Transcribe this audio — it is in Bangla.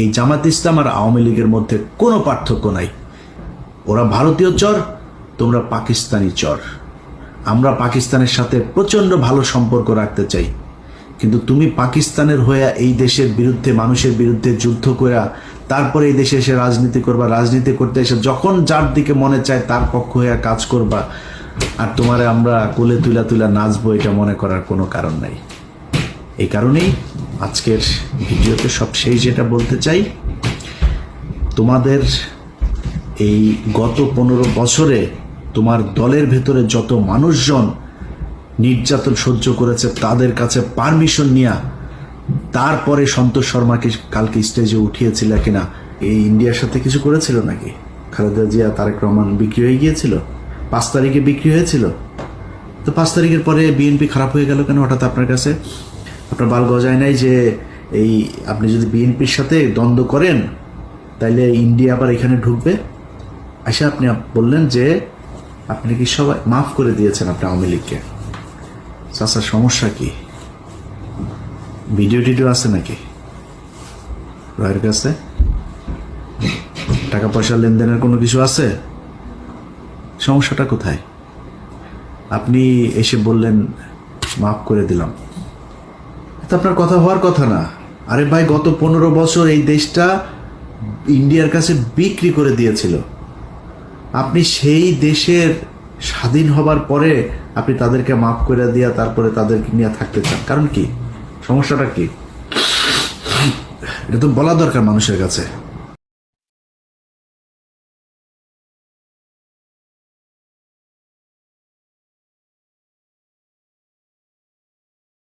এই জামাত ইসলাম আর আওয়ামী লীগের মধ্যে কোনো পার্থক্য নাই। ওরা ভারতীয় চর, তোমরা পাকিস্তানি চর। আমরা পাকিস্তানের সাথে প্রচণ্ড ভালো সম্পর্ক রাখতে চাই। কিন্তু তুমি পাকিস্তানের হয়ে এই দেশের বিরুদ্ধে, মানুষের বিরুদ্ধে যুদ্ধ করা তারপরে এই দেশে এসে রাজনীতি করবা, রাজনীতি করতে এসে যখন যার দিকে মনে চায় তার পক্ষ হয়ে কাজ করবা, আর তোমারে আমরা কোলে তুলা তুলা নাচবো, এটা মনে করার কোনো কারণ নাই। এই কারণেই আজকের ভিডিওতে সব সেই যেটা বলতে চাই, তোমাদের এই গত পনেরো বছরে তোমার দলের ভেতরে যত মানুষজন নির্যাতন সহ্য করেছে, তাদের কাছে পারমিশন নিয়া তারপরে সন্তোষ শর্মাকে কালকে স্টেজে উঠিয়েছিল কিনা, এই ইন্ডিয়ার সাথে কিছু করেছিল নাকি? খালেদা জিয়া, তারেক রহমান বিক্রি হয়ে গিয়েছিল? পাঁচ তারিখে বিক্রি হয়েছিল? তো পাঁচ তারিখের পরে বিএনপি খারাপ হয়ে গেল কেন হঠাৎ আপনার কাছে? আপনার বাল গজায় নাই যে এই আপনি যদি বিএনপির সাথে দ্বন্দ্ব করেন, তাইলে ইন্ডিয়া আবার এখানে ঢুকবে? আশা আপনি আপ- বললেন যে আপনি কি সবাই মাফ করে দিয়েছেন আপনি আওয়ামী লীগকে। চাচার সমস্যা কি? ভিডিও টিডিও আছে নাকি? রয়ের কাছে? টাকা পয়সা লেনদেনের কোনো কিছু আছে? সমস্যাটা কোথায়? আপনি এসে বললেন, মাফ করে দিলাম। আপনার কথা হওয়ার কথা না। আরে ভাই, গত পনেরো বছর এই দেশটা ইন্ডিয়ার কাছে বিক্রি করে দিয়েছিল। আপনি সেই দেশের স্বাধীন হবার পরে আপনি তাদেরকে মাফ করে দিয়া তারপরে তাদেরকে নিয়ে থাকতে চান। কারণ কি? সমস্যাটা কি? এটা তো বলা দরকার মানুষের কাছে।